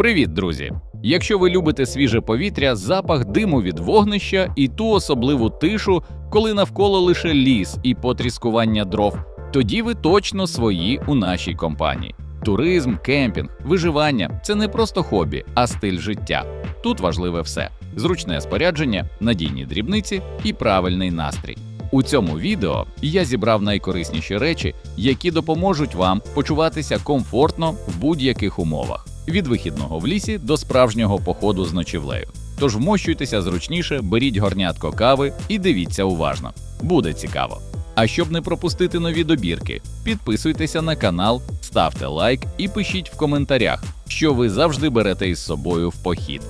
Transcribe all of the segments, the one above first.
Привіт, друзі! Якщо ви любите свіже повітря, запах диму від вогнища і ту особливу тишу, коли навколо лише ліс і потріскування дров, тоді ви точно свої у нашій компанії. Туризм, кемпінг, виживання це не просто хобі, а стиль життя. Тут важливе все: зручне спорядження, надійні дрібниці і правильний настрій. У цьому відео я зібрав найкорисніші речі, які допоможуть вам почуватися комфортно в будь-яких умовах від вихідного в лісі до справжнього походу з ночівлею. Тож вмощуйтеся зручніше, беріть горнятко кави і дивіться уважно. Буде цікаво. А щоб не пропустити нові добірки, підписуйтеся на канал, ставте лайк і пишіть в коментарях, що ви завжди берете із собою в похід.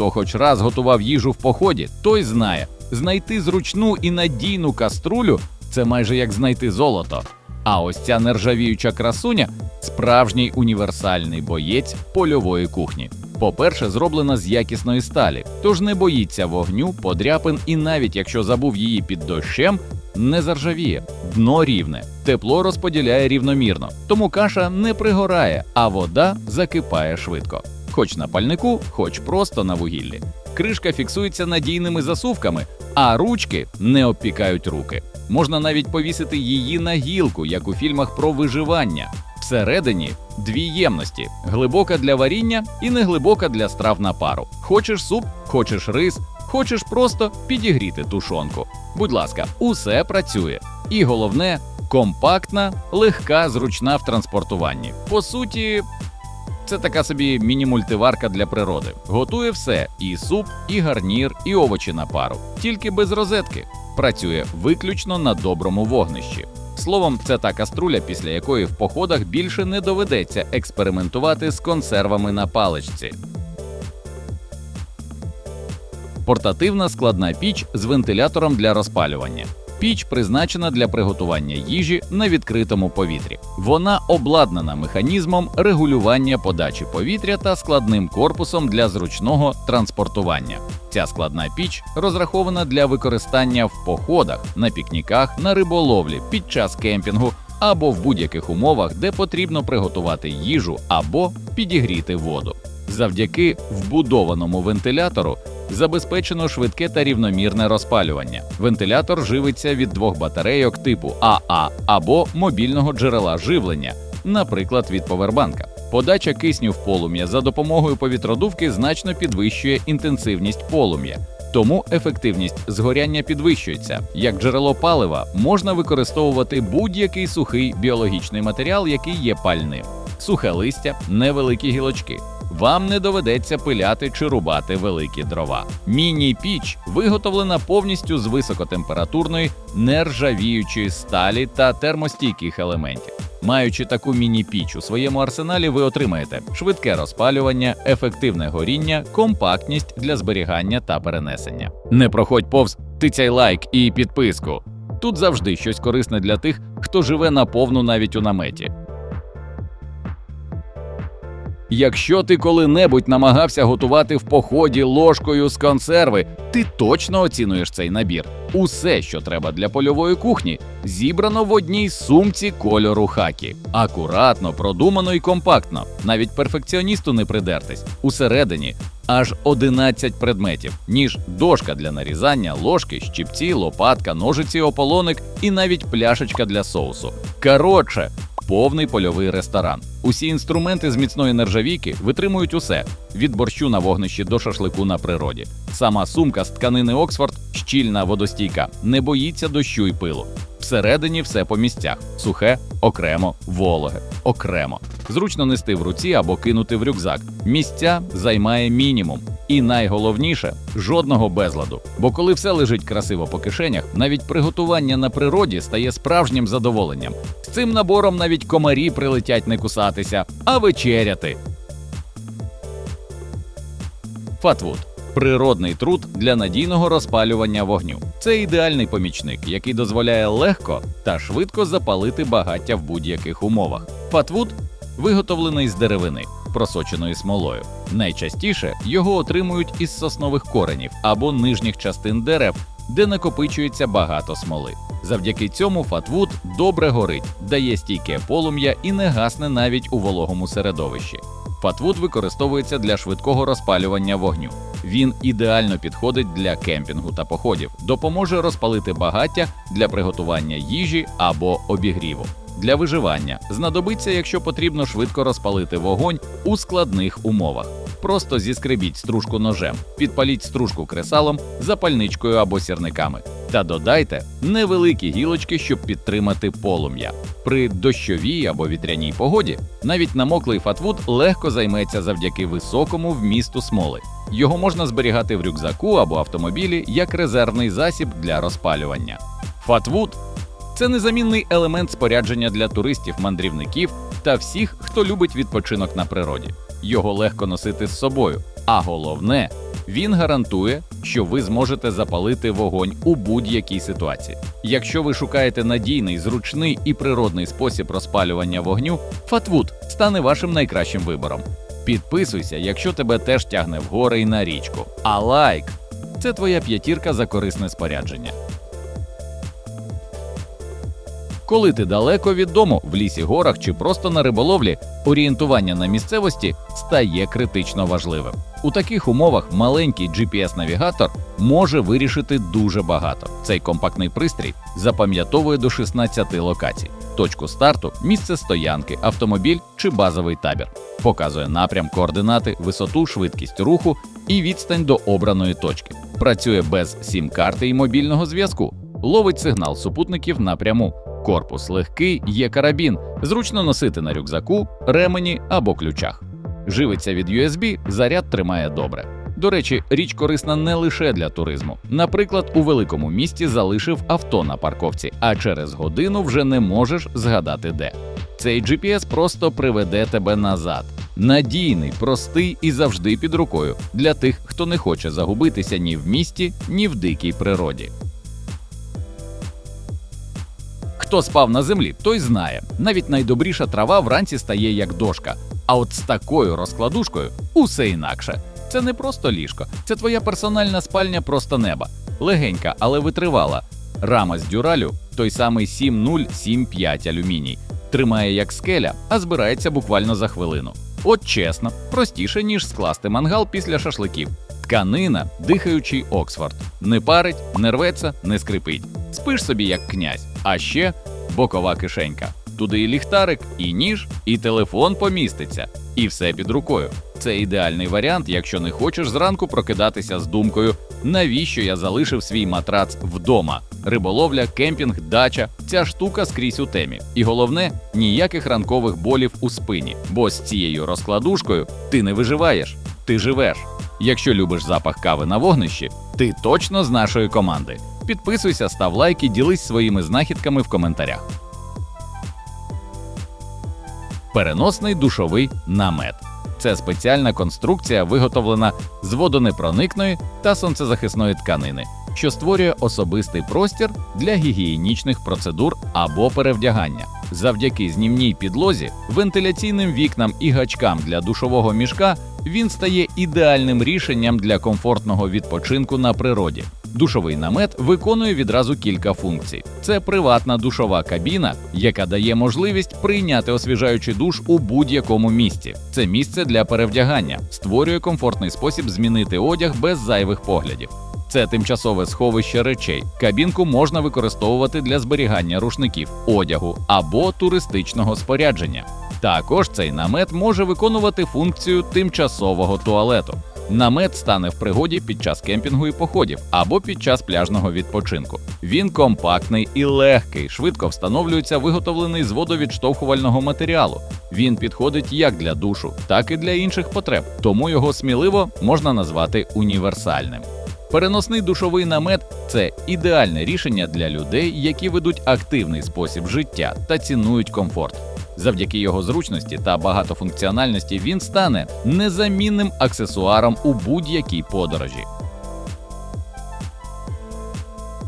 Хто хоч раз готував їжу в поході, той знає, знайти зручну і надійну каструлю це майже як знайти золото. А ось ця нержавіюча красуня справжній універсальний боєць польової кухні. По-перше, зроблена з якісної сталі, тож не боїться вогню, подряпин, і навіть якщо забув її під дощем, не заржавіє, дно рівне, тепло розподіляє рівномірно, тому каша не пригорає, а вода закипає швидко. Хоч на пальнику, хоч просто на вугіллі. Кришка фіксується надійними засувками, а ручки не обпікають руки. Можна навіть повісити її на гілку, як у фільмах про виживання. Всередині дві ємності: глибока для варіння і неглибока для страв на пару. Хочеш суп, хочеш рис, хочеш просто підігріти тушонку. Будь ласка, усе працює. І головне компактна, легка, зручна в транспортуванні. По суті, це така собі міні-мультиварка для природи. Готує все: і суп, і гарнір, і овочі на пару, тільки без розетки. Працює виключно на доброму вогнищі. Словом, це та каструля, після якої в походах більше не доведеться експериментувати з консервами на паличці. Портативна складна піч з вентилятором для розпалювання. Піч призначена для приготування їжі на відкритому повітрі. Вона обладнана механізмом регулювання подачі повітря та складним корпусом для зручного транспортування. Ця складна піч розрахована для використання в походах, на пікніках, на риболовлі, під час кемпінгу або в будь-яких умовах, де потрібно приготувати їжу або підігріти воду. Завдяки вбудованому вентилятору забезпечено швидке та рівномірне розпалювання. Вентилятор живиться від двох батарейок типу АА або мобільного джерела живлення, наприклад, від повербанка. Подача кисню в полум'я за допомогою повітродувки значно підвищує інтенсивність полум'я. Тому ефективність згоряння підвищується. Як джерело палива можна використовувати будь-який сухий біологічний матеріал, який є пальним: сухе листя, невеликі гілочки. Вам не доведеться пиляти чи рубати великі дрова. Міні-піч виготовлена повністю з високотемпературної нержавіючої сталі та термостійких елементів. Маючи таку міні-піч у своєму арсеналі, ви отримаєте швидке розпалювання, ефективне горіння, компактність для зберігання та перенесення. Не проходь повз тицяй лайк і підписку. Тут завжди щось корисне для тих, хто живе наповну навіть у наметі. Якщо ти коли-небудь намагався готувати в поході ложкою з консерви, ти точно оцінуєш цей набір. Усе, що треба для польової кухні, зібрано в одній сумці кольору хакі. Акуратно, продумано і компактно. Навіть перфекціоністу не придертись. Усередині аж 11 предметів: ніж, дошка для нарізання, ложки, щипці, лопатка, ножиці, ополоник і навіть пляшечка для соусу. Коротше, повний польовий ресторан. Усі інструменти з міцної нержавійки витримують усе від борщу на вогнищі до шашлику на природі. Сама сумка з тканини Оксфорд щільна водостійка, не боїться дощу й пилу. Всередині все по місцях: сухе, окремо, вологе, окремо. Зручно нести в руці або кинути в рюкзак. Місця займає мінімум. І найголовніше жодного безладу. Бо коли все лежить красиво по кишенях, навіть приготування на природі стає справжнім задоволенням. З цим набором навіть комарі прилетять не кусатися, а вечеряти. Фатвуд природний труд для надійного розпалювання вогню. Це ідеальний помічник, який дозволяє легко та швидко запалити багаття в будь-яких умовах. Фатвуд виготовлений з деревини. просоченої смолою. Найчастіше його отримують із соснових коренів або нижніх частин дерев, де накопичується багато смоли. Завдяки цьому фатвуд добре горить, дає стійке полум'я і не гасне навіть у вологому середовищі. Фатвуд використовується для швидкого розпалювання вогню. Він ідеально підходить для кемпінгу та походів, допоможе розпалити багаття для приготування їжі або обігріву. Для виживання знадобиться, якщо потрібно швидко розпалити вогонь у складних умовах. Просто зіскребіть стружку ножем, підпаліть стружку кресалом, запальничкою або сірниками та додайте невеликі гілочки, щоб підтримати полум'я. При дощовій або вітряній погоді навіть намоклий фатвуд легко займеться завдяки високому вмісту смоли. Його можна зберігати в рюкзаку або автомобілі як резервний засіб для розпалювання. Фатвуд це незамінний елемент спорядження для туристів, мандрівників та всіх, хто любить відпочинок на природі. Його легко носити з собою, а головне, він гарантує, що ви зможете запалити вогонь у будь-якій ситуації. Якщо ви шукаєте надійний, зручний і природний спосіб розпалювання вогню, Фатвуд стане вашим найкращим вибором. Підписуйся, якщо тебе теж тягне в гори і на річку. А лайк це твоя п'ятірка за корисне спорядження. Коли ти далеко від дому, в лісі, горах чи просто на риболовлі, орієнтування на місцевості стає критично важливим. У таких умовах маленький GPS-навігатор може вирішити дуже багато. Цей компактний пристрій запам'ятовує до 16 локацій: точку старту, місце стоянки, автомобіль чи базовий табір. Показує напрям, координати, висоту, швидкість руху і відстань до обраної точки. Працює без сім-карти і мобільного зв'язку, ловить сигнал супутників напряму. Корпус легкий, є карабін, зручно носити на рюкзаку, ремені або ключах. Живиться від USB, заряд тримає добре. До речі, річ корисна не лише для туризму. Наприклад, у великому місті залишив авто на парковці, а через годину вже не можеш згадати де. Цей GPS просто приведе тебе назад. Надійний, простий і завжди під рукою для тих, хто не хоче загубитися ні в місті, ні в дикій природі. Хто спав на землі, той знає. Навіть найдобріша трава вранці стає як дошка. А от з такою розкладушкою усе інакше. Це не просто ліжко, це твоя персональна спальня просто неба. Легенька, але витривала. Рама з дюралю той самий 7075 алюміній. Тримає як скеля, а збирається буквально за хвилину. От чесно, простіше, ніж скласти мангал після шашликів. Тканина, дихаючий Оксфорд. Не парить, не рветься, не скрипить. Спиш собі як князь. А ще бокова кишенька. Туди і ліхтарик, і ніж, і телефон поміститься, і все під рукою. Це ідеальний варіант, якщо не хочеш зранку прокидатися з думкою, навіщо я залишив свій матрац вдома. Риболовля, кемпінг, дача ця штука скрізь у темі. І головне, ніяких ранкових болів у спині, бо з цією розкладушкою ти не виживаєш, ти живеш. Якщо любиш запах кави на вогнищі, ти точно з нашої команди. Підписуйся, став лайк і ділись своїми знахідками в коментарях. Переносний душовий намет. Це спеціальна конструкція, виготовлена з водонепроникної та сонцезахисної тканини, що створює особистий простір для гігієнічних процедур або перевдягання. Завдяки знімній підлозі, вентиляційним вікнам і гачкам для душового мішка він стає ідеальним рішенням для комфортного відпочинку на природі. Душовий намет виконує відразу кілька функцій: це приватна душова кабіна, яка дає можливість прийняти освіжаючий душ у будь-якому місці. Це місце для перевдягання, створює комфортний спосіб змінити одяг без зайвих поглядів. Це тимчасове сховище речей. Кабінку можна використовувати для зберігання рушників, одягу або туристичного спорядження. Також цей намет може виконувати функцію тимчасового туалету. Намет стане в пригоді під час кемпінгу і походів або під час пляжного відпочинку. Він компактний і легкий, швидко встановлюється, виготовлений з водовідштовхувального матеріалу. Він підходить як для душу, так і для інших потреб, тому його сміливо можна назвати універсальним. Переносний душовий намет це ідеальне рішення для людей, які ведуть активний спосіб життя та цінують комфорт. Завдяки його зручності та багатофункціональності він стане незамінним аксесуаром у будь-якій подорожі.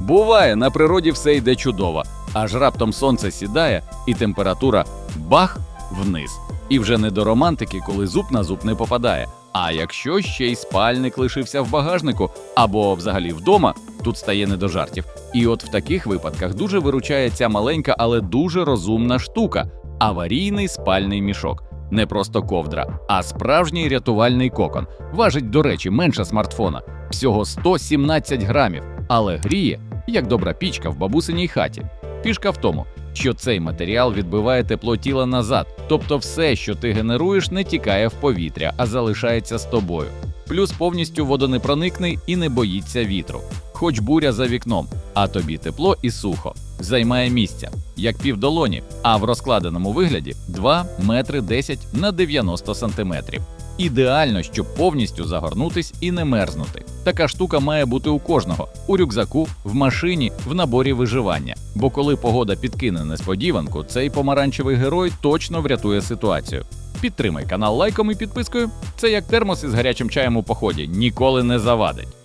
Буває, на природі все йде чудово, аж раптом сонце сідає, і температура бах вниз. І вже не до романтики, коли зуб на зуб не попадає. А якщо ще й спальник лишився в багажнику або взагалі вдома, тут стає не до жартів. І от в таких випадках дуже виручає ця маленька, але дуже розумна штука аварійний спальний мішок. Не просто ковдра, а справжній рятувальний кокон. Важить, до речі, менше смартфона, всього 117 грамів, але гріє, як добра пічка в бабусиній хаті. Фішка в тому, що цей матеріал відбиває тепло тіла назад, тобто все, що ти генеруєш, не тікає в повітря, а залишається з тобою. Плюс повністю водонепроникний і не боїться вітру, хоч буря за вікном, а тобі тепло і сухо. Займає місця, як півдолоні, а в розкладеному вигляді 2 метри 10 на 90 сантиметрів. Ідеально, щоб повністю загорнутись і не мерзнути. Така штука має бути у кожного у рюкзаку, в машині, в наборі виживання. Бо коли погода підкине несподіванку, цей помаранчевий герой точно врятує ситуацію. Підтримай канал лайком і підпискою. Це як термос із гарячим чаєм у поході, ніколи не завадить.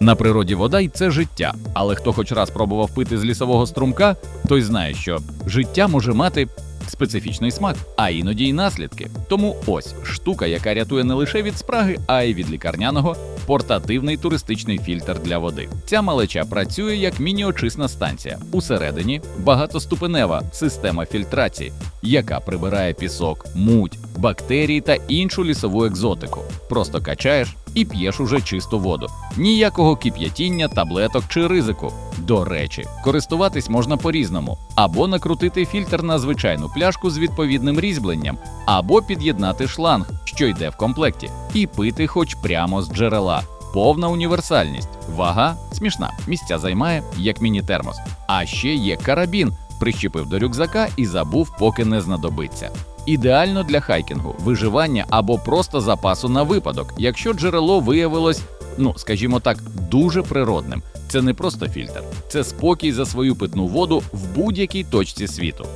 На природі вода й це життя, але хто хоч раз пробував пити з лісового струмка, той знає, що життя може мати специфічний смак, а іноді й наслідки. Тому ось штука, яка рятує не лише від спраги, а й від лікарняного портативний туристичний фільтр для води. Ця малеча працює як міні-очисна станція. Усередині багатоступенева система фільтрації, яка прибирає пісок, муть, бактерії та іншу лісову екзотику. Просто качаєш і п'єш уже чисту воду. Ніякого кип'ятіння, таблеток чи ризику. До речі, користуватись можна по-різному, або накрутити фільтр на звичайну пляшку з відповідним різьбленням, або під'єднати шланг, що йде в комплекті, і пити хоч прямо з джерела. Повна універсальність. Вага смішна, місця займає як міні-термос. А ще є карабін, прищепив до рюкзака і забув, поки не знадобиться. Ідеально для хайкінгу, виживання або просто запасу на випадок, якщо джерело виявилось, ну скажімо так, дуже природним. Це не просто фільтр, це спокій за свою питну воду в будь-якій точці світу.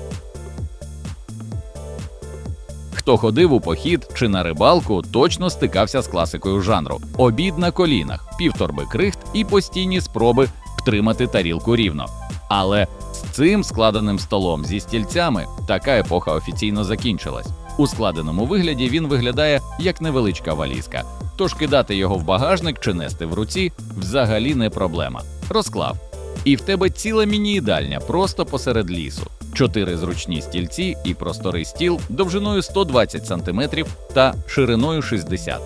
Хто ходив у похід чи на рибалку, точно стикався з класикою жанру: обід на колінах, півторби крихт і постійні спроби втримати тарілку рівно. Але з цим складеним столом зі стільцями така епоха офіційно закінчилась. У складеному вигляді він виглядає як невеличка валізка, тож кидати його в багажник чи нести в руці взагалі не проблема. Розклав. І в тебе ціла міні-їдальня просто посеред лісу. Чотири зручні стільці і просторий стіл довжиною 120 см та шириною 60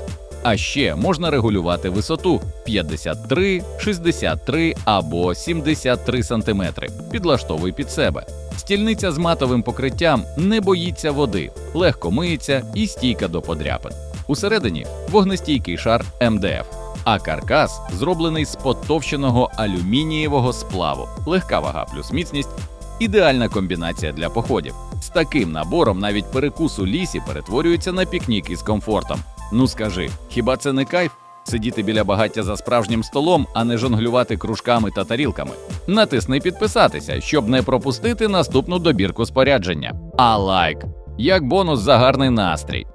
а ще можна регулювати висоту 53, 63 або 73 см. Підлаштовуй під себе. Стільниця з матовим покриттям не боїться води, легко миється і стійка до подряпин. Усередині вогнестійкий шар МДФ, а каркас зроблений з потовщеного алюмінієвого сплаву, легка вага плюс міцність. Ідеальна комбінація для походів. З таким набором навіть перекус у лісі перетворюється на пікнік із комфортом. Ну скажи, хіба це не кайф? Сидіти біля багаття за справжнім столом, а не жонглювати кружками та тарілками. Натисни підписатися, щоб не пропустити наступну добірку спорядження. А лайк як бонус за гарний настрій.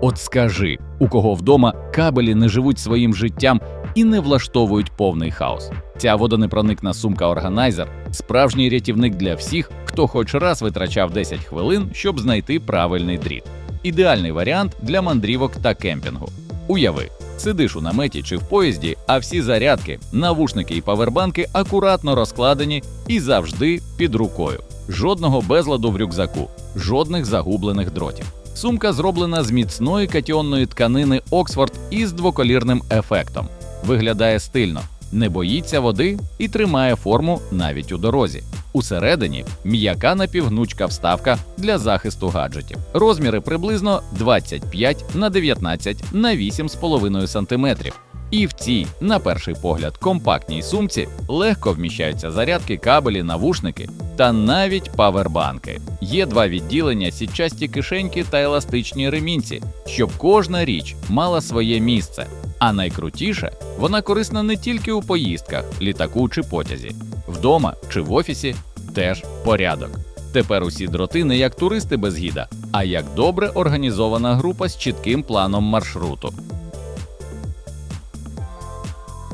От скажи, у кого вдома кабелі не живуть своїм життям і не влаштовують повний хаос. Ця водонепроникна сумка органайзер справжній рятівник для всіх, хто хоч раз витрачав 10 хвилин, щоб знайти правильний дріт. Ідеальний варіант для мандрівок та кемпінгу. Уяви, сидиш у наметі чи в поїзді, а всі зарядки, навушники і павербанки акуратно розкладені і завжди під рукою. Жодного безладу в рюкзаку, жодних загублених дротів. Сумка зроблена з міцної катіонної тканини Оксфорд із двоколірним ефектом. Виглядає стильно, не боїться води і тримає форму навіть у дорозі. Усередині м'яка напівгнучка вставка для захисту гаджетів. Розміри приблизно 25 на 19 на 8,5 см. І в цій, на перший погляд, компактній сумці легко вміщаються зарядки, кабелі, навушники та навіть павербанки. Є два відділення, сітчасті кишеньки та еластичні ремінці, щоб кожна річ мала своє місце. А найкрутіше, вона корисна не тільки у поїздках, літаку чи потязі, вдома чи в офісі теж порядок. Тепер усі дроти не як туристи без гіда, а як добре організована група з чітким планом маршруту.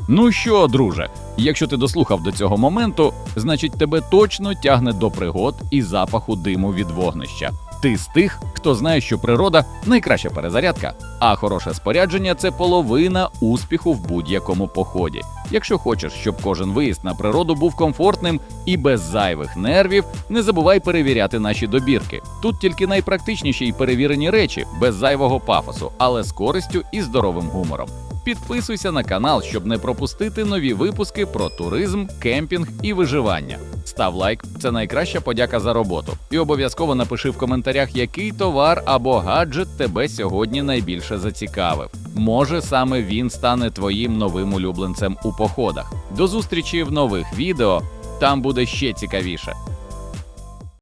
Ну що, друже, якщо ти дослухав до цього моменту, значить тебе точно тягне до пригод і запаху диму від вогнища. Ти з тих, хто знає, що природа найкраща перезарядка, а хороше спорядження це половина успіху в будь-якому поході. Якщо хочеш, щоб кожен виїзд на природу був комфортним і без зайвих нервів, не забувай перевіряти наші добірки. Тут тільки найпрактичніші і перевірені речі, без зайвого пафосу, але з користю і здоровим гумором. Підписуйся на канал, щоб не пропустити нові випуски про туризм, кемпінг і виживання. Став лайк, це найкраща подяка за роботу. І обов'язково напиши в коментарях, який товар або гаджет тебе сьогодні найбільше зацікавив. Може, саме він стане твоїм новим улюбленцем у походах. До зустрічі в нових відео. Там буде ще цікавіше.